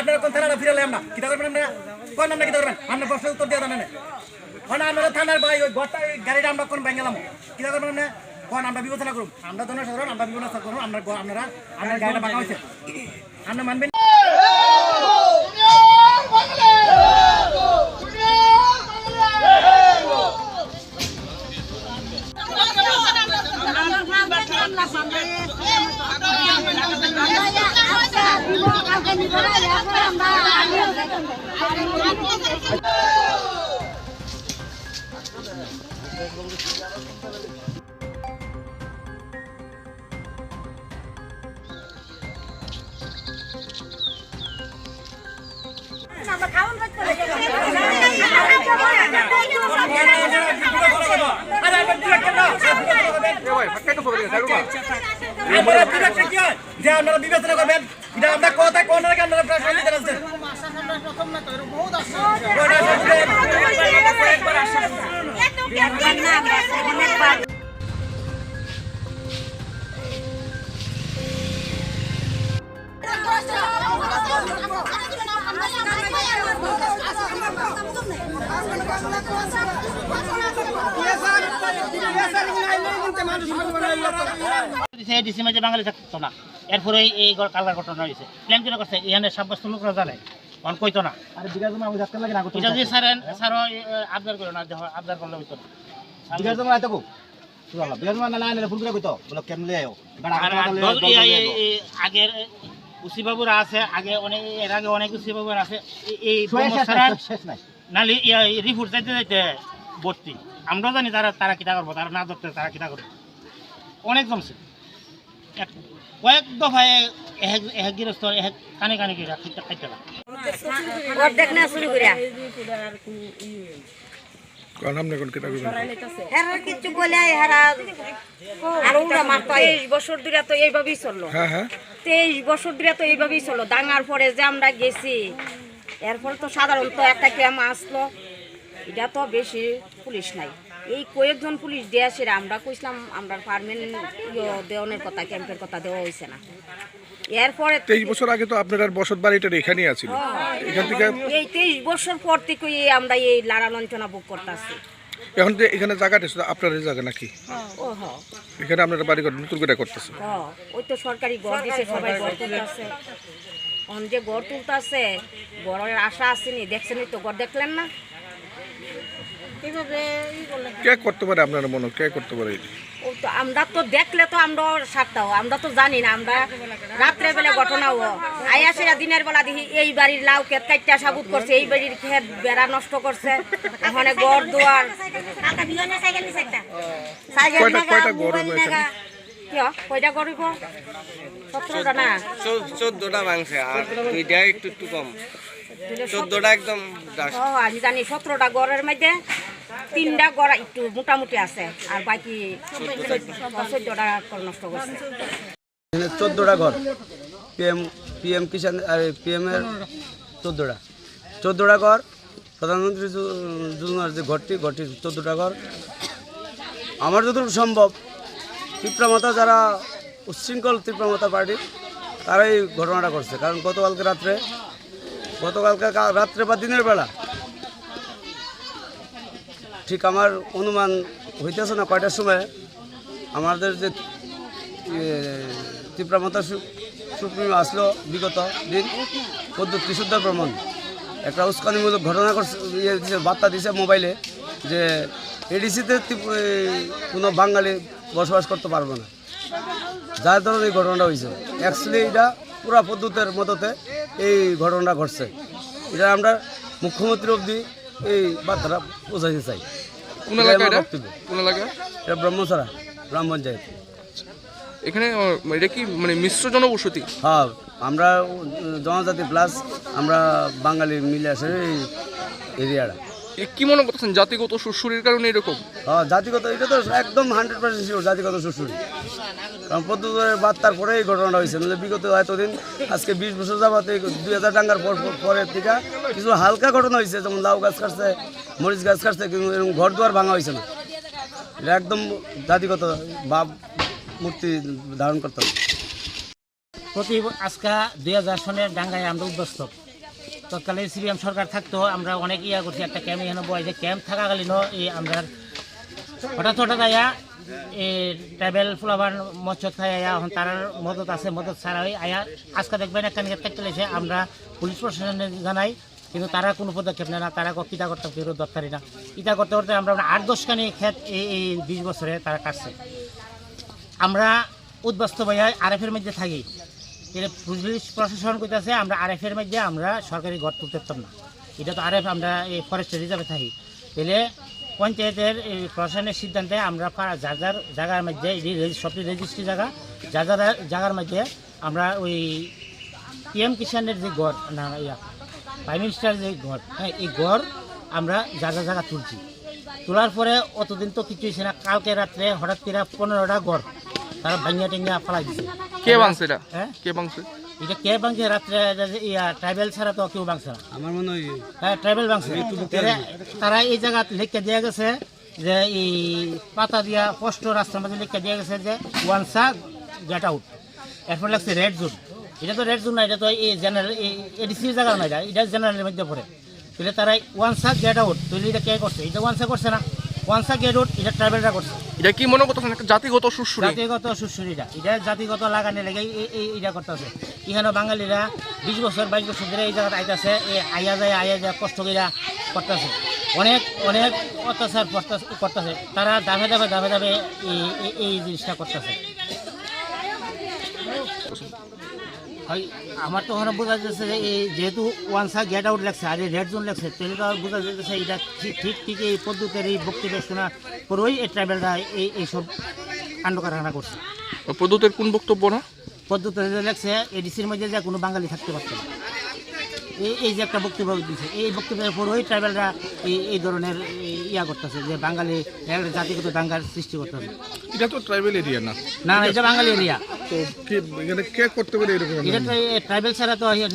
আপনারা কোন থানাটা ফিরে আমরা কি করবেন আপনারা? কোন আমরা কিতা করবেন? আমরা প্রশ্নের উত্তর দিয়ে দেন মানে আপনারা থানার ভাই, ওই ঘরটা গাড়িটা আমরা কোন ব্যাঙ্গালাম কিতা করবেন আপনি? কোন আমরা বিবেচনা করুন। আমরা জনসাধারণ আমরা বিবেচনা করুন, আমরা আপনারা, আপনার গাড়িটা বাঁকা হয়েছে। আপনি মানবেন আপনার ডিরেক্টর না আপনারা ডিরেক্টর কি যে আপনারা বিবেচনা করবেন এটা আমরা কথা কোন আগে আপনারা প্রশ্ন দিতে আসছেন দিছে ডিসি মাঝে বাঙালি থাকতো না। এরপরে এই কালার ঘটনা হয়েছে। প্ল্যান কিনা করছে? এখানে সাব্যস্ত লোকরা জানে অন কইতো না। আরে বিকাশ জমা আমি আজকাল লাগে না এটা যদি স্যার স্যার আবদার করে না আবদার করলে হইতো না। বিকাশ জমা আইতো কো সুরালা বিকাশ জমা না না ফুল করে কইতো বলে কেমনে এই আগের উসি বাবুরা আছে আগে অনেক এর আগে অনেক উসি বাবুরা আছে। এই- নালি রিপোর্ট যাইতে যাইতে ভর্তি। আমরাও জানি তারা তারা কিটা করব তারা না ধরতে তারা কিটা করব। অনেক জমছে। কয়েক দফায় এক গৃহস্থ এক কানে কানে গিয়ে খাইতে খাইতে কিছু বলে আর বছর ধরে তো এইভাবেই চলল। হ্যাঁ হ্যাঁ। তেইশ বছর ধরে তো এইভাবেই চলল দাঙ্গার পরে যে আমরা গেছি এরপরে তো সাধারণত একটা ক্যাম আসলো। এটা তো বেশি পুলিশ নাই। এই কয়েকজন পুলিশ দিয়ে আসে আমরা কইছিলাম আমরা পারমানেন্ট দেওয়ানের কথা ক্যাম্পের কথা দেওয়া হয়েছে না। এরপরে তেইশ বছর আগে তো আপনার বসত বাড়িটা এখানেই আছিল। এখান থেকে এই তেইশ বছর পর থেকে আমরা এই লাড়া লঞ্চনা বুক করতেছি এখন যে এখানে জায়গাটা শুধু আপনার এই জায়গা নাকি? এখানে আপনারা বাড়ি ঘর নতুন করে করতেছে ওই তো সরকারি ঘর দিছে সবাই ঘর তুলতেছে। অন যে ঘর তুলতেছে ঘরের আশা আসেনি দেখছেনই তো ঘর দেখলেন না? কে করতে পারে আপনার মনে হয়? কে করতে পারে তো আমরা তো দেখলে তো আমরা সারতাম আমরা তো জানি না আমরা রাত্রে বেলা ঘটনা ও আয়াসেরা দিনের বেলা দেখি এই বাড়ির লাউ ক্ষেত কাইটা সাবুত করছে এই বাড়ির ক্ষেত বেড়া নষ্ট করছে ওখানে ঘর দুয়ার। সাইকেল নেগা। কিয়? কয়টা না? দুইটা একটু কম। চোদ্দটা একদম আমি জানি সতেরোটা গড়ের মধ্যে তিনটা গড় একটু মোটামুটি আছে, আর বাকি চোদ্দটা ঘর নষ্ট করছে। চোদ্দোটা ঘর। পিএম পিএম কিষান আর চোদ্দোটা। চোদ্দোটা ঘর, প্রধানমন্ত্রী যোজনার যে ঘরটি ঘরটি চোদ্দোটা ঘর। আমার যতটুকু সম্ভব তীব্রমাতা যারা উচ্ছৃঙ্খল তীব্রমাতা পার্টি, তারাই ঘটনাটা করছে। কারণ গতকালকে রাত্রে গতকালকে রাত্রে বা দিনের বেলা ঠিক আমার অনুমান হইতেছে না কয়টার সময় আমাদের যে তীব্রমতা সুপ্রিম আসলো বিগত দিন, পদ্ধতি শুদ্ধ ভ্রমণ। একটা উস্কানিমূলক ঘটনা করছে ইয়ে বার্তা দিছে মোবাইলে যে এডিসিতে কোনো বাঙালি বসবাস করতে পারব না। যার ধরনের এই ঘটনাটা হয়েছে অ্যাকচুয়ালি এটা পুরা পদ্ধতির মতোতে এই ঘটনাটা ঘটছে। এটা আমরা মুখ্যমন্ত্রী অবধি এই বার্তাটা পৌঁছাইতে চাই। কোন ব্রাহ্মণ এলাকা এটা। কোন এলাকা? এটা গ্রাম পঞ্চায়েত। এখানে এটা কি মানে মিশ্র জনবসতি? হ্যাঁ আমরা জনজাতি প্লাস আমরা বাঙালি মিলে আসে এই এরিয়াটা। কি মনে করতেছেন? জাতিগত সুশুরির কারণে এরকম? হ্যাঁ জাতিগত এটা তো একদম হান্ড্রেড পার্সেন্ট শিওর জাতিগত শ্বশুরি কারণ পদ্ধতির বার্তার পরে এই ঘটনাটা হয়েছে। নাহলে বিগত এতদিন আজকে বিশ বছর যাবত এই দুই হাজার টাঙ্গার পর পর- পরের থেকে কিছু হালকা ঘটনা হয়েছে যেমন লাউ গাছ কাটছে মরিচ গাছ কাটছে কিন্তু এরকম ঘর দুয়ার ভাঙা হয়েছে না। এটা একদম জাতিগত ভাব মূর্তি ধারণ করতে হবে। প্রতি আজকা দুই হাজার সনের ডাঙ্গায় আমরা উদ্বস্ত তৎকালীন সিপিএম সরকার থাকতো, আমরা অনেক ইয়া করছি, একটা ক্যাম্প এখানে বয় যে ক্যাম্প থাকাকালীনও এই আমরা হঠাৎ হঠাৎ আয়া ট্রাভেল ফুলাবার মৎস্য খাই আয়া, এখন তার মদত আছে, মদত ছাড়া ওই আয়া, আজকে দেখবেন একটা নিয়ে থাকতে লেগেছে, আমরা পুলিশ প্রশাসনে জানাই, কিন্তু তারা কোনো পদক্ষেপ নেয় না, তারা কিতা করতে কেউ দরকারি না। ইটা করতে করতে আমরা আট দশখানি ক্ষেত এই এই বিশ বছরে তারা কাটছে। আমরা উদ্বাস্ত ভাইয়া আরএফের মধ্যে থাকি। এটা পুলিশ প্রশাসন কইতাছে, আমরা আরএফের মধ্যে আমরা সরকারি ঘর তুলতে পারতাম না। এটা তো আরএফ, আমরা এই ফরেস্ট রিজার্ভে থাকি। তাহলে পঞ্চায়েতের এই প্রশাসনের সিদ্ধান্তে আমরা পাড়া যার যার জায়গার মধ্যে সবটি রেজিস্ট্রি জায়গা, যার যার জায়গার মধ্যে আমরা ওই পিএম কিষানের যে গড়, না, ইয়া, প্রাইম মিনিস্টার যে গড় হ্যাঁ এই গড় আমরা জায়গা জায়গা তুলছি। তোলার পরে অতদিন তো কিছু হয়েছে না, কালকে রাত্রে হঠাৎ করে পনেরোটা গড় তারা ভাঙিয়া টেঙ্গিয়া ফালাই দিছে। কে ভাঙছে এটা? হ্যাঁ? কে ভাঙছে? এটা কে ভাঙছে? রাত্রে ইয়া ট্রাইবেল ছাড়া তো কেউ ভাঙছে না। আমার মনে হয় হ্যাঁ ট্রাইবেল ভাঙছে। তারা- এই জায়গা লিখে দেওয়া গেছে যে এই পাতা দিয়া স্পষ্ট রাস্তার মধ্যে লিখে দেওয়া গেছে যে ওয়ান সা গেট আউট এরপর লাগছে রেড জোন এটা তো রেড জোন না এটা তো এই জেনারেল এডিসি জায়গা না এটা। এটা জেনারেলের মধ্যে পড়ে। তাহলে তারা ওয়ান সা গেট আউট তাহলে এটা কে করছে? এটা ওয়ান সা করছে না। ওয়ান সা গেট আউট এটা ট্রাইবেলরা করছে। এটা কি মনে করতেছেন? একটা জাতিগত সুশ্রী জাতিগত সুশ্রীটা এটা জাতিগত লাগানে লেগে এই- এটা করতেছে। এখানে বাঙালিরা বিশ বছর, বাইশ বছর ধরে এই জায়গাতে আইতাছে এই আইয়া যায় আইয়া যায় কষ্ট করে করতেছে। অনেক অনেক অত্যাচার করতেছে। তারা দাবে দাবে দাবে দাবে এই জিনিসটা করতেছে। হয় আমার তো ওখানে বোঝা যাচ্ছে যে এই যেহেতু ওয়ান সা গেট আউট লাগছে আর রেড জোন লাগছে তাহলে তো আর বোঝা যাচ্ছে এটা ঠিক ঠিক এই পদ্ধতির এই বক্তব্য শোনা পরেই এই ট্রাইবেলরা এই এইসব কাণ্ড কারখানা করছে। প্রদ্যুতের কোন বক্তব্য না? পদ্ধতি লাগছে এডিসির মধ্যে যে কোনো বাঙালি থাকতে পারছে না। এই এই যে একটা বক্তব্য দিচ্ছে এই বক্তব্যের পরেই ট্রাইবেলরা এই এই ধরনের ইয়া করতেছে যে বাঙালি জাতিগত দাঙ্গার সৃষ্টি করতেছে। এটা তো ট্রাইবেল এরিয়া না। না এটা বাঙালি এরিয়া তো কে এখানে কে করতে পারে এরকম এটা তো ট্রাইবেল ছাড়া তো ইয়ে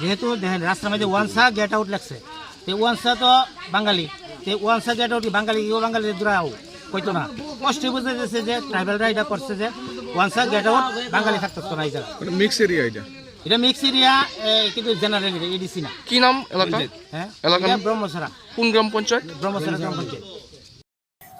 যেহেতু দেখেন রাস্তার মধ্যে ওয়ান গেট আউট লাগছে। তো ওয়ান সা তো বাঙালি। তো গেট আউট বাঙালি কেউ বাঙালি দূরাও কইতো না। কষ্ট বুঝে যাচ্ছে যে ট্রাইবেলরা এটা করছে যে ওয়ান সা গেট আউট বাঙালি থাকতো না এই জায়গা মিক্স এরিয়া এটা? এটা মিক্স এরিয়া কিন্তু জেনারেল এডিসি না। কি নাম এলাকা? হ্যাঁ? এলাকার এটা কোন গ্রাম পঞ্চায়েত? ব্রহ্মসরা গ্রাম পঞ্চায়েত।